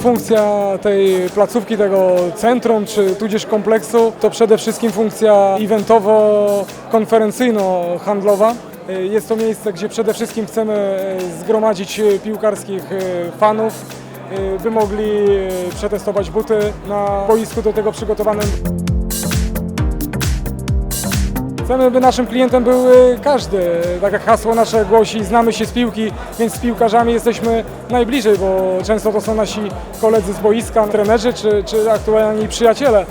funkcja tej placówki, tego centrum, czy tudzież kompleksu, to przede wszystkim funkcja eventowo-konferencyjno-handlowa. Y, Jest to miejsce, gdzie przede wszystkim chcemy y, zgromadzić y, piłkarskich fanów, by mogli przetestować buty na boisku do tego przygotowanym. Chcemy, by naszym klientem był y, każdy. Tak jak hasło nasze głosi, znamy się z piłki, więc z piłkarzami jesteśmy najbliżej, bo często to są nasi koledzy z boiska, trenerzy czy, czy aktualni przyjaciele.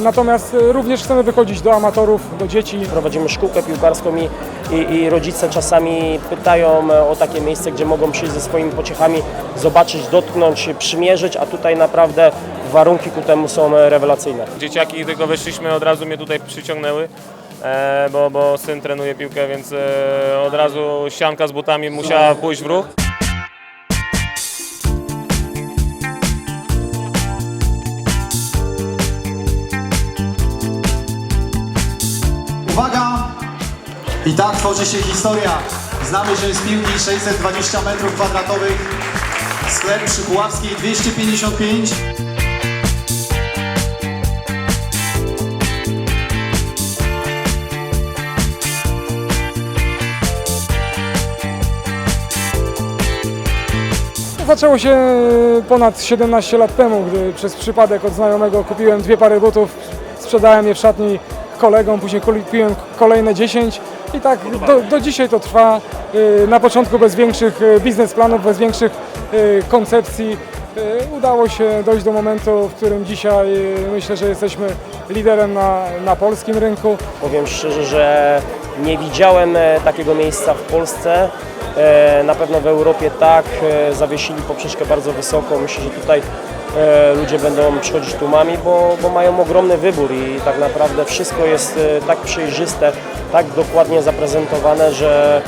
Natomiast y, również chcemy wychodzić do amatorów, do dzieci. Prowadzimy szkółkę piłkarską i, i, i rodzice czasami pytają e, o takie miejsce, gdzie mogą przyjść ze swoimi pociechami, zobaczyć, dotknąć, przymierzyć, a tutaj naprawdę warunki ku temu są e, rewelacyjne. Dzieciaki tylko wyszliśmy, od razu mnie tutaj przyciągnęły, bo, bo syn trenuje piłkę, więc e, od razu sianka z butami musiała pójść w ruch. Uwaga! I tak tworzy się historia. Znamy się z piłki 620 metrów kwadratowych. Sklep przy Puławskiej 255. Zaczęło się ponad 17 lat temu, gdy przez przypadek od znajomego kupiłem dwie pary butów, sprzedałem je w szatni kolegom, później kupiłem kolejne 10 i tak do, do dzisiaj to trwa. Y, Na początku bez większych y, biznesplanów, bez większych y, koncepcji. Udało się dojść do momentu, w którym dzisiaj myślę, że jesteśmy liderem na, na polskim rynku. Powiem szczerze, że nie widziałem e, takiego miejsca w Polsce. E, Na pewno w Europie tak. E, Zawiesili poprzeczkę bardzo wysoko. Myślę, że tutaj ludzie będą przychodzić tłumami, bo, bo mają ogromny wybór i tak naprawdę wszystko jest tak przejrzyste, tak dokładnie zaprezentowane, że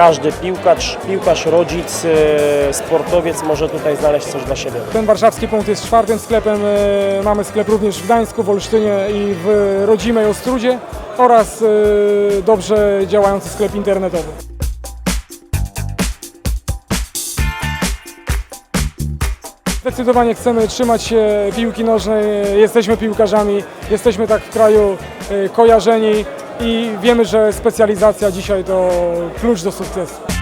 każdy piłkarz, piłkarz, rodzic, e, sportowiec może tutaj znaleźć coś dla siebie. Ten warszawski punkt jest czwartym sklepem. e, Mamy sklep również w Gdańsku, w Olsztynie i w rodzimej Ostrudzie oraz e, dobrze działający sklep internetowy. Zdecydowanie chcemy trzymać się piłki nożnej, jesteśmy piłkarzami, jesteśmy tak w kraju kojarzeni i wiemy, że specjalizacja dzisiaj to klucz do sukcesu.